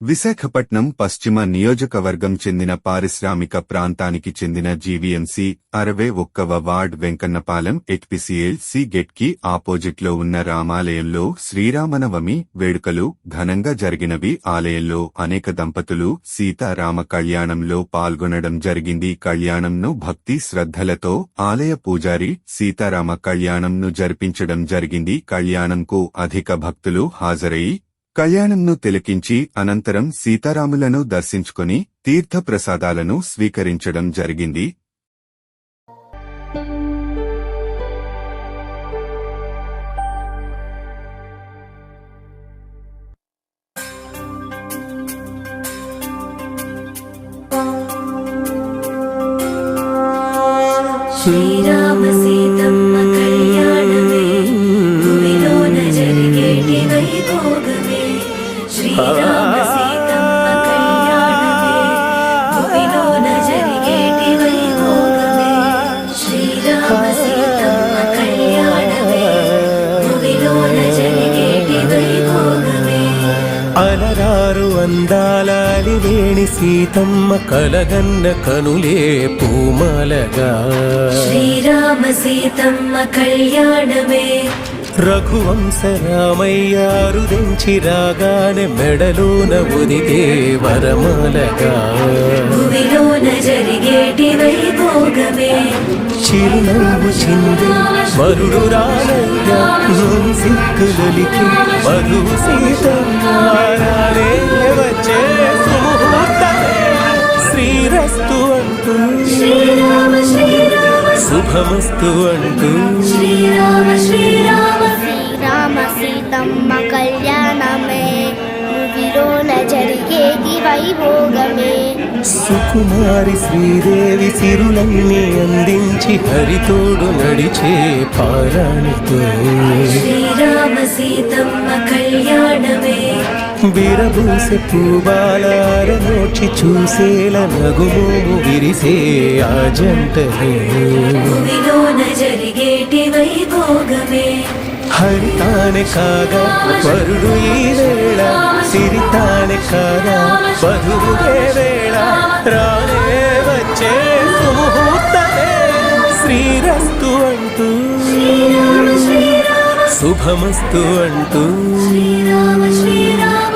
విశాఖపట్నం పశ్చిమ నియోజకవర్గం చెందిన పారిశ్రామిక ప్రాంతానికి చెందిన జీవీఎంసీ అరవై ఒక్కవ వార్డ్ వెంకన్నపాలెం హెచ్పిసిఎల్ సి గెట్కి ఆపోజిట్లో ఉన్న రామాలయంలో శ్రీరామనవమి వేడుకలు ఘనంగా జరిగినవి. ఆలయంలో అనేక దంపతులు సీతారామ కళ్యాణంలో పాల్గొనడం జరిగింది. కళ్యాణంను భక్తి శ్రద్ధలతో ఆలయ పూజారి సీతారామ కళ్యాణంను జరిపించడం జరిగింది. కళ్యాణంకు అధిక భక్తులు హాజరై కళ్యాణంను తిలకించి అనంతరం సీతారాములను దర్శించుకొని తీర్థప్రసాదాలను స్వీకరించడం జరిగింది. శ్రీరామ అలరారు అందాలాలి వేణి సీతమ్మ కలగన్న కనులే పూమాలగా. శ్రీరామ సీతమ్మ కళ్యాణమే. రఘువంశ రామయ్య రుదించి రాగానే మెడలోన ఉదిగే వరమాలగా చిరునవ్వు చింది వరుడు రానయ్య. సిక్కులలికి మధు సీతమ్మ. శుభమస్తు అంటూ. శ్రీరామ శ్రీరామ శ్రీరామ సీతమ్మ కళ్యాణమే. ముగిలోన జరిగేది వైభోగమే. సుకుమారి శ్రీదేవి సిరులన్నీ అందించి హరితోడు నడిచే పారాణితో. శ్రీరామ సీతమ్మ కళ్యాణమే. చూసేల నగుమోము విరిసే ఆ జంటలే. జరిగేటి వైభోగమే. హరితానే కాగా వరుడు ఈ కాగా వధువుగే వేళ రానే వచ్చే సుముహూర్తమే శ్రీరస్తు అంటూ. శుభమస్తు అంటూ. శ్రీరామ శ్రీరామ.